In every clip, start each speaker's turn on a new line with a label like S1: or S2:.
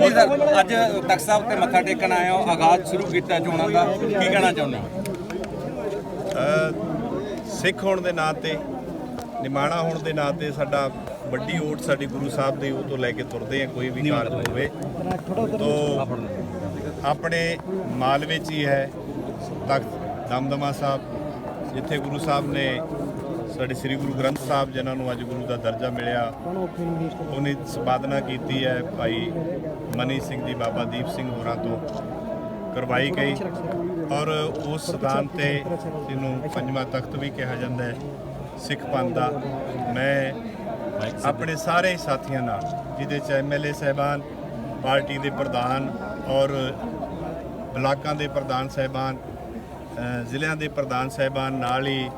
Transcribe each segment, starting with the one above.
S1: ਹਾਂਜੀ ਸਰ ਅੱਜ ਤਖਤ ਸਾਹਿਬ ਤੇ ਮੱਥਾ ਟੇਕਣ ਆਏ ਹੋ ਆਗਾਜ਼ ਸ਼ੁਰੂ ਕੀਤਾ ਚੋਣਾਂ ਦਾ। ਕੀ ਕਹਿਣਾ ਚਾਹੁੰਦੇ ਹੋ?
S2: ਸਿੱਖ ਹੋਣ ਦੇ ਨਾਤੇ ਨਿਮਾਣਾ ਹੋਣ ਦੇ ਨਾਤੇ ਸਾਡਾ ਵੱਡੀ ਓਟ ਸਾਡੀ ਗੁਰੂ ਸਾਹਿਬ ਦੀ ਉਹ ਤੋਂ ਲੈ ਕੇ ਤੁਰਦੇ ਆ ਕੋਈ ਵੀ ਕਾਰਜ ਹੋਵੇ। ਤੋਂ ਆਪਣੇ ਮਾਲਵੇ 'ਚ ਹੀ ਹੈ ਤਖਤ ਦਮਦਮਾ ਸਾਹਿਬ ਜਿੱਥੇ ਗੁਰੂ ਸਾਹਿਬ ਨੇ ਸਾਡੇ ਸ੍ਰੀ ਗੁਰੂ ਗ੍ਰੰਥ ਸਾਹਿਬ ਜਿਨ੍ਹਾਂ ਨੂੰ ਅੱਜ ਗੁਰੂ ਦਾ ਦਰਜਾ ਮਿਲਿਆ, ਉਹਨੇ ਸੰਪਾਦਨਾ ਕੀਤੀ ਹੈ ਭਾਈ ਮਨੀ ਸਿੰਘ ਜੀ, ਬਾਬਾ ਦੀਪ ਸਿੰਘ ਹੋਰਾਂ ਤੋਂ ਕਰਵਾਈ ਗਈ ਔਰ ਉਸ ਸਥਾਨ ਤੇ ਜਿਹਨੂੰ ਪੰਜਵਾਂ ਤਖਤ ਵੀ ਕਿਹਾ ਜਾਂਦਾ ਹੈ, ਸਿੱਖ ਪੰਥ ਦਾ। ਮੈਂ ਆਪਣੇ ਸਾਰੇ ਸਾਥੀਆਂ ਨਾਲ, ਜਿਹਦੇ ਚ ਐਮਐਲਏ ਸਹਿਬਾਨ, ਪਾਰਟੀ ਦੇ ਪ੍ਰਧਾਨ ਔਰ ਬਲਾਕਾਂ ਦੇ ਪ੍ਰਧਾਨ ਸਹਿਬਾਨ ਜ਼ਿਲ੍ਹਿਆਂ ਦੇ ਪ੍ਰਧਾਨ ਸਹਿਬਾਨ ਨਾਲ ਹੀ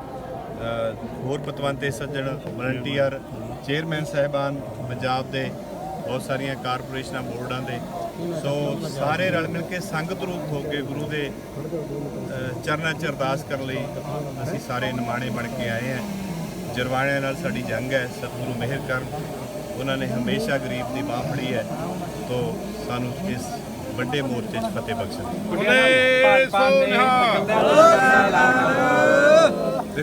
S2: ਹੋਰ ਪਤਵੰਤੇ ਸੱਜਣ ਵਲੰਟੀਅਰ ਚੇਅਰਮੈਨ ਸਹਿਬਾਨ ਪੰਜਾਬ ਦੇ ਬਹੁਤ ਸਾਰੀਆਂ ਕਾਰਪੋਰੇਸ਼ਨਾਂ ਬੋਰਡਾਂ ਦੇ। ਸੋ ਸਾਰੇ ਰਲ ਮਿਲ ਕੇ ਸੰਗਤ ਰੂਪ ਹੋ ਕੇ ਗੁਰੂ ਦੇ ਚਰਨਾਂ 'ਚ ਅਰਦਾਸ ਕਰਨ ਲਈ ਅਸੀਂ ਸਾਰੇ ਨਿਮਾਣੇ ਬਣ ਕੇ ਆਏ ਹਾਂ। ਜਰਵਾਣਿਆਂ ਨਾਲ ਸਾਡੀ ਜੰਗ ਹੈ ਸਤਿਗੁਰੂ ਮਿਹਰ ਕਰਨ। ਉਹਨਾਂ ਨੇ ਹਮੇਸ਼ਾ ਗਰੀਬ ਦੀ ਬਾਹ ਫੜੀ ਹੈ ਤੋਂ ਸਾਨੂੰ ਇਸ ਵੱਡੇ ਮੋਰਚੇ 'ਚ ਫਤਿਹ ਬਖਸ਼ਣ।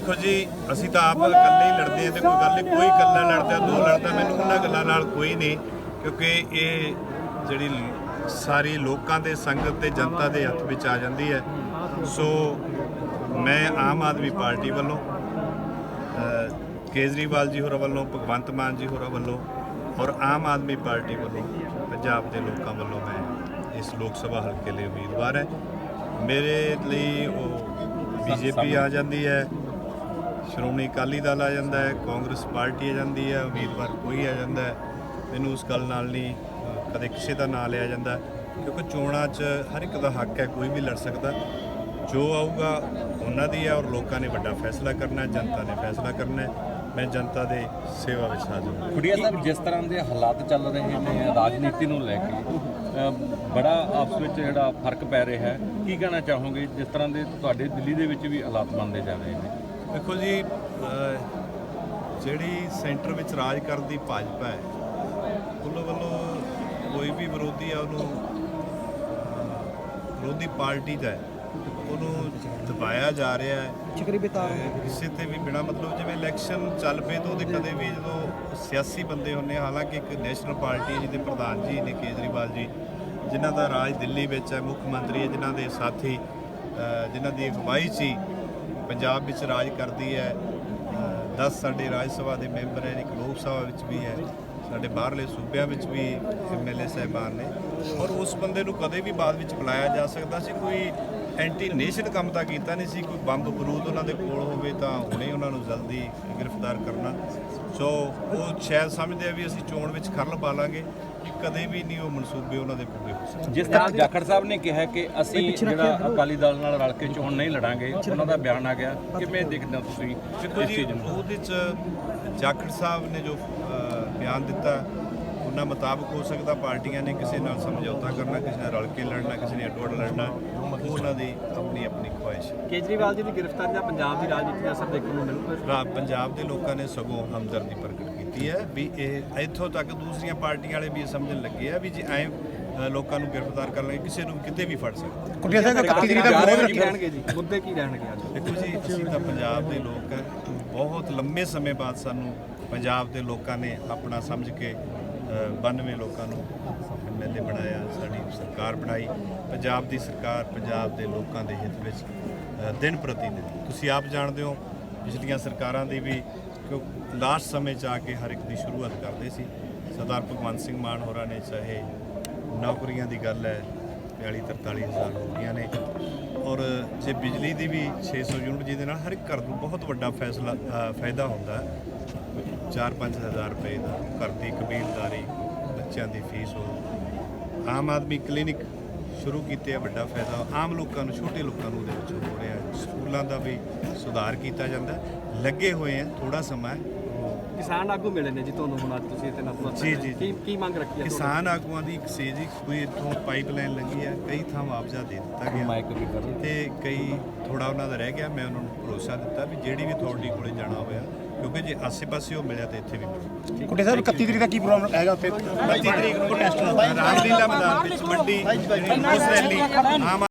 S2: ਦੇਖੋ ਜੀ ਅਸੀਂ ਤਾਂ ਆਪ ਇਕੱਲੇ ਹੀ ਲੜਦੇ ਹਾਂ ਤੇ ਕੋਈ ਗੱਲ ਨਹੀਂ ਕੋਈ ਇਕੱਲਾ ਲੜਦਾ ਦੋ ਲੜਦਾ ਮੈਨੂੰ ਉਹਨਾਂ ਗੱਲਾਂ ਨਾਲ ਕੋਈ ਨਹੀਂ ਕਿਉਂਕਿ ਇਹ ਜਿਹੜੀ ਸਾਰੀ ਲੋਕਾਂ ਦੇ ਸੰਗਤ ਤੇ ਜਨਤਾ ਦੇ ਹੱਥ ਵਿੱਚ ਆ ਜਾਂਦੀ ਹੈ। ਸੋ ਮੈਂ ਆਮ ਆਦਮੀ ਪਾਰਟੀ ਵੱਲੋਂ ਕੇਜਰੀਵਾਲ ਜੀ ਹੋਰਾਂ ਵੱਲੋਂ ਭਗਵੰਤ ਮਾਨ ਜੀ ਹੋਰਾਂ ਵੱਲੋਂ ਔਰ ਆਮ ਆਦਮੀ ਪਾਰਟੀ ਵੱਲੋਂ ਪੰਜਾਬ ਦੇ ਲੋਕਾਂ ਵੱਲੋਂ ਮੈਂ ਇਸ ਲੋਕ ਸਭਾ ਹਲਕੇ ਲਈ ਉਮੀਦਵਾਰ ਹੈ। ਮੇਰੇ ਲਈ ਉਹ ਬੀਜੇਪੀ ਆ ਜਾਂਦੀ ਹੈ ਸ਼੍ਰੋਮਣੀ ਅਕਾਲੀ ਦਲ ਆ ਜਾਂਦਾ ਹੈ, ਕਾਂਗਰਸ ਪਾਰਟੀ ਆ ਜਾਂਦੀ ਹੈ, ਉਮੀਦਵਾਰ ਕੋਈ ਆ ਜਾਂਦਾ ਹੈ। ਮੈਨੂੰ ਉਸ ਗੱਲ ਨਾਲ ਨਹੀਂ ਕਦੇ ਕਿਸੇ ਦਾ ਨਾਂ ਲਿਆ ਜਾਂਦਾ। ਕਿਉਂਕਿ ਚੋਣਾਂ 'ਚ ਹਰ ਇੱਕ ਦਾ ਹੱਕ ਹੈ, ਕੋਈ ਵੀ ਲੜ ਸਕਦਾ। ਜੋ ਆਊਗਾ, ਉਹਨਾਂ ਦੀ ਹੈ ਔਰ ਲੋਕਾਂ ਨੇ ਵੱਡਾ ਫੈਸਲਾ ਕਰਨਾ ਹੈ, ਜਨਤਾ ਨੇ ਫੈਸਲਾ ਕਰਨਾ ਹੈ। ਮੈਂ ਜਨਤਾ ਦੇ ਸੇਵਾ ਵਿੱਚ ਹਾਜ਼ਰ ਹਾਂ।
S1: ਖੁੜੀਆ ਸਾਹਿਬ, ਜਿਸ ਤਰ੍ਹਾਂ ਦੇ ਹਾਲਾਤ ਚੱਲ ਰਹੇ ਨੇ, ਰਾਜਨੀਤੀ ਨੂੰ ਲੈ ਕੇ ਬੜਾ ਆਪਸ ਵਿੱਚ ਜਿਹੜਾ ਫ਼ਰਕ ਪੈ ਰਿਹਾ ਹੈ। ਕੀ ਕਹਿਣਾ ਚਾਹੋਗੇ? ਜਿਸ ਤਰ੍ਹਾਂ ਦੇ ਤੁਹਾਡੇ ਦਿੱਲੀ ਦੇ ਵਿੱਚ ਵੀ ਹਾਲਾਤ ਬਣਦੇ ਜਾ ਰਹੇ ਨੇ।
S2: ਦੇਖੋ ਜੀ ਜਿਹੜੀ ਸੈਂਟਰ ਵਿੱਚ ਰਾਜ ਕਰਨ ਦੀ ਭਾਜਪਾ ਹੈ ਉਹਨਾਂ ਵੱਲੋਂ ਕੋਈ ਵੀ ਵਿਰੋਧੀ ਆ ਉਹਨੂੰ ਵਿਰੋਧੀ ਪਾਰਟੀ ਦਾ ਉਹਨੂੰ ਦਬਾਇਆ ਜਾ ਰਿਹਾ ਹੈ। ਕਿਸੇ ਤੇ ਵੀ ਬਿਨਾ ਮਤਲਬ ਜਿਵੇਂ ਇਲੈਕਸ਼ਨ ਚੱਲ ਪਏ ਤਾਂ ਉਹਦੇ ਕਦੇ ਵੀ ਜਦੋਂ ਸਿਆਸੀ ਬੰਦੇ ਹੁੰਦੇ ਹਾਲਾਂਕਿ ਇੱਕ ਨੈਸ਼ਨਲ ਪਾਰਟੀ ਜਿਹਦੇ ਪ੍ਰਧਾਨ ਜੀ ਨੇ ਕੇਜਰੀਵਾਲ ਜੀ ਜਿਨ੍ਹਾਂ ਦਾ ਰਾਜ ਦਿੱਲੀ ਵਿੱਚ ਹੈ ਮੁੱਖ ਮੰਤਰੀ ਹੈ ਜਿਨ੍ਹਾਂ ਦੇ ਸਾਥੀ ਜਿਨ੍ਹਾਂ ਦੀ ਅਗਵਾਈ ਹੀ ਪੰਜਾਬ ਵਿੱਚ ਰਾਜ ਕਰਦੀ ਹੈ 10 ਸਾਡੇ ਰਾਜ ਸਭਾ ਦੇ ਮੈਂਬਰ ਹੈ, ਇੱਕ ਲੋਕ ਸਭਾ ਵਿੱਚ ਵੀ ਹੈ। ਸਾਡੇ ਬਾਹਰਲੇ ਸੂਬਿਆਂ ਵਿੱਚ ਵੀ ਐਮਐਲਏ ਸਾਹਿਬਾਨ ਨੇ। ਔਰ ਉਸ ਬੰਦੇ ਨੂੰ ਕਦੇ ਵੀ ਬਾਅਦ ਵਿੱਚ ਬੁਲਾਇਆ ਜਾ ਸਕਦਾ ਸੀ। ਕੋਈ ਐਂਟੀ ਨੇਸ਼ਨ ਕੰਮ ਤਾਂ ਕੀਤਾ ਨਹੀਂ ਸੀ। ਕੋਈ ਬੰਬ ਬਰੂਦ ਉਹਨਾਂ ਦੇ ਕੋਲ ਹੋਵੇ ਤਾਂ ਹੁਣੇ ਉਹਨਾਂ ਨੂੰ ਜਲਦੀ ਗ੍ਰਿਫਤਾਰ ਕਰਨਾ। ਸੋ ਉਹ ਸ਼ਾਇਦ ਸਮਝਦੇ ਆ ਵੀ ਅਸੀਂ ਚੋਣ ਵਿੱਚ ਖਰਲ ਪਾ ਲਾਂਗੇ ਕਿ ਕਦੇ ਵੀ ਨਹੀਂ ਉਹ ਮਨਸੂਬੇ ਉਹਨਾਂ ਦੇ ਪੂਰੇ ਹੋ ਸਕਦੇ।
S1: ਜਿਸ ਤਰ੍ਹਾਂ ਜਾਖੜ ਸਾਹਿਬ ਨੇ ਕਿਹਾ ਕਿ ਅਸੀਂ ਜਿਹੜਾ ਅਕਾਲੀ ਦਲ ਨਾਲ ਰਲ ਕੇ ਚੋਣ ਨਹੀਂ ਲੜਾਂਗੇ ਉਹਨਾਂ ਦਾ ਬਿਆਨ ਆ ਗਿਆ। ਕਿਵੇਂ ਦੇਖਦੇ ਹੋ ਤੁਸੀਂ
S2: ਦੇਖੋ
S1: ਇਸ
S2: ਜੀ
S1: ਚੀਜ਼ ਨੂੰ?
S2: ਉਹਦੇ ਚ ਜਾਖੜ ਸਾਹਿਬ ਨੇ ਜੋ ਬਿਆਨ ਦਿੱਤਾ ਉਹਨਾਂ ਮੁਤਾਬਕ ਹੋ ਸਕਦਾ ਪਾਰਟੀਆਂ ਨੇ ਕਿਸੇ ਨਾਲ ਸਮਝੌਤਾ ਕਰਨਾ ਕਿਸੇ ਨਾਲ ਰਲ ਕੇ ਲੜਨਾ ਕਿਸੇ ਨੇ ਅਡਵੜ ਲੜਨਾ ਉਹ ਉਹਨਾਂ ਦੀ ਆਪਣੀ ਆਪਣੀ ਖੁਆਇਸ਼ ਹੈ।
S3: ਕੇਜਰੀਵਾਲ ਜੀ ਦੀ ਗ੍ਰਿਫਤਾਰੀ ਦਾ ਪੰਜਾਬ ਦੀ ਰਾਜਨੀਤੀ ਦਾ ਅਸਰ ਦੇਖਣ ਨੂੰ ਮਿਲੂਗਾ।
S2: ਪੰਜਾਬ ਦੇ ਲੋਕਾਂ ਨੇ ਸਗੋਂ ਹਮਦਰਦੀ ਪ੍ਰਗਟ ਕੀਤੀ ਹੈ ਵੀ ਇਹ ਇੱਥੋਂ ਤੱਕ ਦੂਸਰੀਆਂ ਪਾਰਟੀਆਂ ਵਾਲੇ ਵੀ ਇਹ ਸਮਝਣ ਲੱਗੇ ਆ ਵੀ ਜੇ ਐ ਲੋਕਾਂ ਨੂੰ ਗ੍ਰਿਫਤਾਰ ਕਰ ਲਾਂਗੇ ਕਿਸੇ ਨੂੰ ਕਿਤੇ ਵੀ ਫੜ ਸਕਦੇ।
S4: ਕੁਟੀਆ ਸਾਹਿਬ 31 ਤਰੀਕ ਦਾ
S3: ਮੁੱਦੇ
S4: ਵਿਰੋਧ
S3: ਕੀ ਰਹਿਣਗੇ ਜੀ? ਮੁੱਦੇ ਕੀ ਰਹਿਣਗੇ ਅੱਜ?
S2: ਦੇਖੋ ਜੀ ਅਸੀਂ ਤਾਂ ਪੰਜਾਬ ਦੇ ਲੋਕ ਹੈ ਬਹੁਤ ਲੰਮੇ ਸਮੇਂ ਬਾਅਦ ਸਾਨੂੰ ਪੰਜਾਬ ਦੇ ਲੋਕਾਂ ਨੇ ਆਪਣਾ ਸਮਝ ਕੇ ਅ, 92 ਲੋਕਾਂ ਨੂੰ ਐਮਐਲਏ ਬਣਾਇਆ ਸਾਡੀ ਸਰਕਾਰ ਬਣਾਈ। ਪੰਜਾਬ ਦੀ ਸਰਕਾਰ ਪੰਜਾਬ ਦੇ ਲੋਕਾਂ ਦੇ ਹਿੱਤ ਵਿੱਚ ਦਿਨ ਪ੍ਰਤੀ ਦਿਨ। ਤੁਸੀਂ ਆਪ ਜਾਣਦੇ ਹੋ ਪਿਛਲੀਆਂ ਸਰਕਾਰਾਂ ਦੀ ਵੀ ਕਿਉਂ ਲਾਸਟ ਸਮੇਂ 'ਚ ਆ ਕੇ ਹਰ ਇੱਕ ਦੀ ਸ਼ੁਰੂਆਤ ਕਰਦੇ ਸੀ। ਸਰਦਾਰ ਭਗਵੰਤ ਸਿੰਘ ਮਾਨ ਹੋਰਾਂ ਨੇ ਚਾਹੇ ਨੌਕਰੀਆਂ ਦੀ ਗੱਲ ਹੈ 42 43 ਹਜ਼ਾਰ ਹੋ ਗਈਆਂ ਨੇ। ਔਰ ਜੇ ਬਿਜਲੀ ਦੀ ਵੀ 600 ਯੂਨਿਟ ਜਿਹਦੇ ਨਾਲ ਹਰ ਇੱਕ ਘਰ ਨੂੰ ਬਹੁਤ ਵੱਡਾ ਫੈਸਲਾ ਫਾਇਦਾ ਹੁੰਦਾ ਹੈ। 4-5 ਹਜ਼ਾਰ ਰੁਪਏ ਦਾ ਘਰ ਦੀ ਕਬੀਲਦਾਰੀ, ਬੱਚਿਆਂ ਦੀ ਫੀਸ ਹੋ ਆਮ ਆਦਮੀ ਕਲੀਨਿਕ ਸ਼ੁਰੂ ਕੀਤੇ ਆ, ਵੱਡਾ ਫਾਇਦਾ। ਆਮ ਲੋਕਾਂ ਨੂੰ, ਛੋਟੇ ਲੋਕਾਂ ਨੂੰ ਉਹਦੇ ਵਿੱਚ ਹੋ ਰਿਹਾ ਸਕੂਲਾਂ ਦਾ ਵੀ ਸੁਧਾਰ ਕੀਤਾ ਜਾਂਦਾ ਲੱਗੇ ਹੋਏ ਆ ਥੋੜਾ ਸਮਾਂ
S3: ਕਿਸਾਨ ਆਗੂ ਮਿਲੇ ਨੇ ਜੀ ਤੁਹਾਨੂੰ ਹੁਣ ਅੱਜ ਤੁਸੀਂ ਇੱਥੇ ਨਤਮਸਤਕ
S2: ਜੀ,
S3: ਹੋਏ।
S2: ਜੀ,
S3: ਕੀ ਕੀ ਮੰਗ ਰੱਖੀ ਹੈ
S2: ਕਿਸਾਨ ਆਗੂਆਂ ਦੀ ਇੱਕ ਸੀ ਜੀ ਕੋਈ ਇੱਥੋਂ ਪਾਈਪਲਾਈਨ ਲੱਗੀ ਆ ਕਈ ਥਾਂ ਮੁਆਵਜ਼ਾ ਦੇ ਦਿੱਤਾ ਗਿਆ।
S1: ਮਾਈਕ ਵੀ ਕਰ
S2: ਤੇ ਕਈ ਥੋੜਾ ਉਹਨਾਂ ਦਾ ਰਹਿ ਗਿਆ ਮੈਂ ਉਹਨਾਂ ਨੂੰ ਭਰੋਸਾ ਦਿੱਤਾ ਵੀ ਜਿਹੜੀ ਵੀ ਅਥਾਰਟੀ ਕੋਲੇ ਜਾਣਾ ਹੋਇਆ ਕਿਉਂਕਿ ਜੇ ਆਸੇ-ਪਾਸੇ ਉਹ ਮਿਲਿਆ ਤਾਂ ਇੱਥੇ ਵੀ ਮਿਲੂ
S4: ਕੁੱਟੇ ਸਾਹਿਬ 31 ਤਰੀਕ ਦਾ ਕੀ ਪ੍ਰੋਗਰਾਮ ਹੈਗਾ ਉੱਥੇ?
S2: 25 ਤਰੀਕ ਨੂੰ ਰਾਮਲੀਲਾ ਮੈਦਾਨ ਵਿੱਚ ਮੰਡੀ ਉਸ ਰੈਲੀ। ਆਮ